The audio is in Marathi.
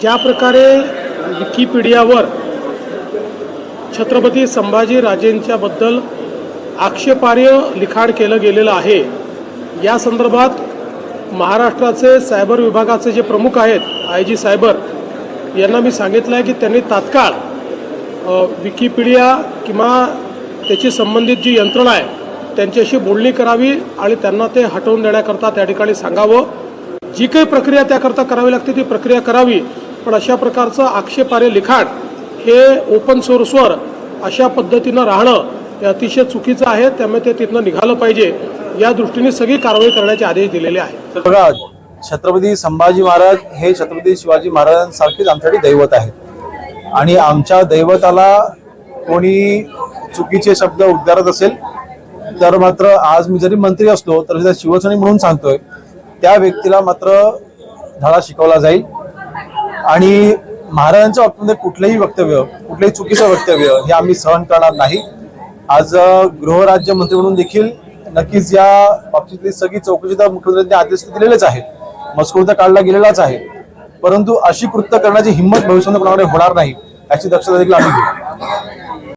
ज्या प्रकारे विकिपीडियावर छत्रपती संभाजी राजेंच्याबद्दल आक्षेपार्ह लिखाण केलं गेलेलं आहे या संदर्भात महाराष्ट्राचे सायबर विभागाचे जे प्रमुख आहेत आय जी सायबर यांना मी सांगितलं आहे की त्यांनी तात्काळ विकिपीडिया किंवा त्याची संबंधित जी यंत्रणा आहे त्यांच्याशी बोलणी करावी आणि त्यांना ते हटवून देण्याकरता त्या ठिकाणी सांगावं. जी काही प्रक्रिया त्याकरता करावी लागते ती प्रक्रिया करावी. पण अशा प्रकारचं आक्षेपार्ह लिखाण हे ओपन सोर्सवर अशा पद्धतीनं राहणं हे अतिशय चुकीचं आहे. त्यामुळे ते तिथनं निघालं पाहिजे. या दृष्टीने सगळी कारवाई करण्याचे आदेश दिलेले आहेत. बघा छत्रपती संभाजी महाराज हे छत्रपती शिवाजी महाराजांसारखेच आमच्यासाठी दैवत आहेत. आणि आमच्या दैवताला कोणी चुकीचे शब्द उद्गारत असेल तर मात्र आज मी जरी मंत्री असलो तरी त्या शिवसैनिक म्हणून सांगतोय त्या व्यक्तीला मात्र धडा शिकवला जाईल. आणि महाराजांच्या बाबतीमध्ये कुठलंही वक्तव्य कुठलंही चुकीचं वक्तव्य हे आम्ही सहन करणार नाही. आज गृहराज्य मंत्री म्हणून देखील नक्कीच या बाबतीतली सगळी चौकशी तर मुख्यमंत्र्यांनी आदेश दिलेलेच आहेत. मजकूर तर काढला गेलेलाच आहे. परंतु अशी कृत्य करण्याची हिंमत भविष्यात कोणाकडे होणार नाही याची दक्षता देखील आम्ही घेऊ.